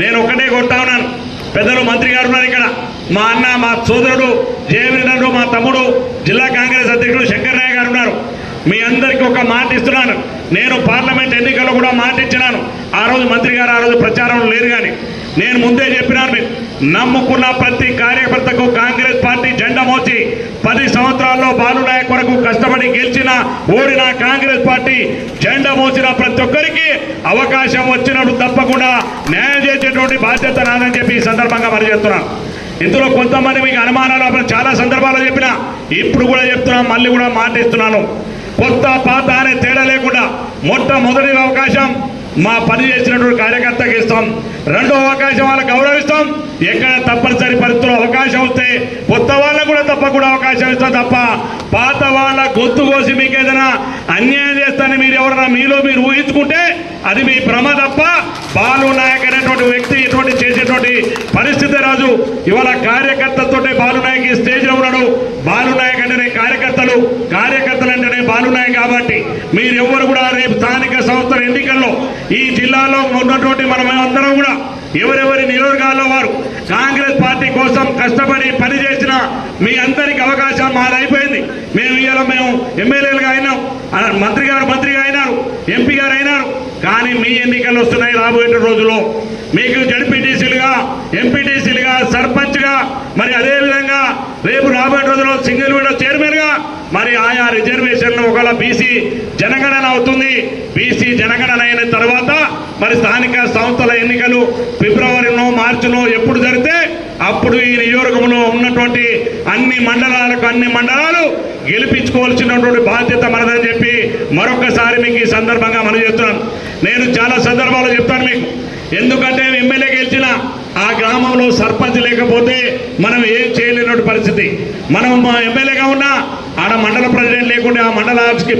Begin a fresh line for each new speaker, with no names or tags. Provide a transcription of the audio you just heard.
నేను ఒక్కటే కొడతా ఉన్నాను. పెద్దలు మంత్రి గారు ఉన్నారు ఇక్కడ. మా అన్న మా సోదరుడు జయవీరుడు మా తమ్ముడు జిల్లా కాంగ్రెస్ అధ్యక్షుడు శంకర్ నాయక్ గారు ఉన్నారు. మీ అందరికీ ఒక మాట ఇస్తున్నాను. నేను పార్లమెంట్ ఎన్నికల్లో కూడా మాట ఇచ్చినాను. ఆ రోజు మంత్రి గారు ఆ రోజు ప్రచారం లేరు కానీ. నేను ముందే చెప్పినాను మీరు. నమ్ముకున్న ప్రతి కార్యకర్తకు కాంగ్రెస్ పార్టీ జెండా మోచి పది సంవత్సరాల్లో బాలు నాయక్ వరకు కష్టపడి గెలిచిన ఓడిన కాంగ్రెస్ పార్టీ జెండా మోసిన ప్రతి ఒక్కరికి అవకాశం వచ్చినప్పుడు తప్పకుండా న్యాయం చేసేటువంటి బాధ్యత నాదని చెప్పి ఈ సందర్భంగా మరి చెప్తున్నాను ఇందులో కొంతమంది మీకు అనుమానాలు చాలా సందర్భాల్లో చెప్పిన ఇప్పుడు కూడా చెప్తున్నాను మళ్ళీ కూడా మాట ఇస్తున్నాను కొత్త పాత అనే తేడా లేకుండా మొట్టమొదటి అవకాశం మా పని చేసినటువంటి కార్యకర్తకి ఇస్తాం. రెండో అవకాశం వాళ్ళకి గౌరవిస్తాం ఎక్కడ తప్పనిసరి పరిస్థితుల్లో అవకాశం వస్తే కొత్త వాళ్ళకు కూడా తప్పకుండా అవకాశం ఇస్తాం తప్ప పాత వాళ్ళ గొంతు కోసి మీకు ఏదైనా అన్యాయం చేస్తానని మీరు ఎవరైనా మీలో మీరు ఊహించుకుంటే అది మీ భ్రమ తప్ప బాలు నాయక్ అనేటువంటి వ్యక్తి ఇటువంటి చేసేటువంటి పరిస్థితి రాజు. ఇవాళ కార్యకర్తలతో బాలు నాయక్ ఈ స్టేజ్లో ఉన్నాడు. బాలు నాయక్ అంటేనే కార్యకర్తలు. కార్యకర్తలు అంటేనే బాలు నాయక్ కాబట్టి మీరెవ్వరు కూడా రేపు స్థానిక సంస్థల ఎన్నికల్లో ఈ జిల్లాలో ఉన్నటువంటి మనమే అందరం కూడా ఎవరెవరి నియోజకాల్లో వారు కాంగ్రెస్ పార్టీ కోసం కష్టపడి పనిచేసిన మీ అందరికి అవకాశం మాదైపోయింది. మేము ఇవాళ మేము ఎమ్మెల్యేలుగా అయినాం. మంత్రి గారు మంత్రిగా అయినారు. ఎంపీ గారు అయినారు. కానీ మీ ఎన్నికలు వస్తున్నాయి రాబోయే రోజుల్లో. మీకు జడ్పీటీసీలుగా ఎంపీటీసీలుగా సర్పంచ్గా మరి అదేవిధంగా రేపు రాబోయే రోజుల్లో సింగిల్ విండో చైర్మన్గా మరి ఆయా రిజర్వేషన్లు ఒకవేళ బీసీ జనగణన అవుతుంది. బీసీ జనగణన అయిన తర్వాత మరి స్థానిక సంస్థల ఎన్నికలు ఫిబ్రవరిలో మార్చిలో ఎప్పుడు జరిగితే అప్పుడు ఈ నియోజకంలో ఉన్నటువంటి అన్ని మండలాలకు అన్ని మండలాలు గెలిపించుకోవాల్సినటువంటి బాధ్యత మనదని చెప్పి మరొకసారి మీకు ఈ సందర్భంగా చాలా సందర్భాలు చెప్తాను మీకు. ఎందుకంటే ఎమ్మెల్యే గెలిచిన ఆ గ్రామంలో సర్పంచ్ లేకపోతే మనం ఏం చేయలేనటువంటి పరిస్థితి. మనం ఎమ్మెల్యేగా ఉన్నా ఆడ మండల ప్రెసిడెంట్ లేకుండా ఆ మండల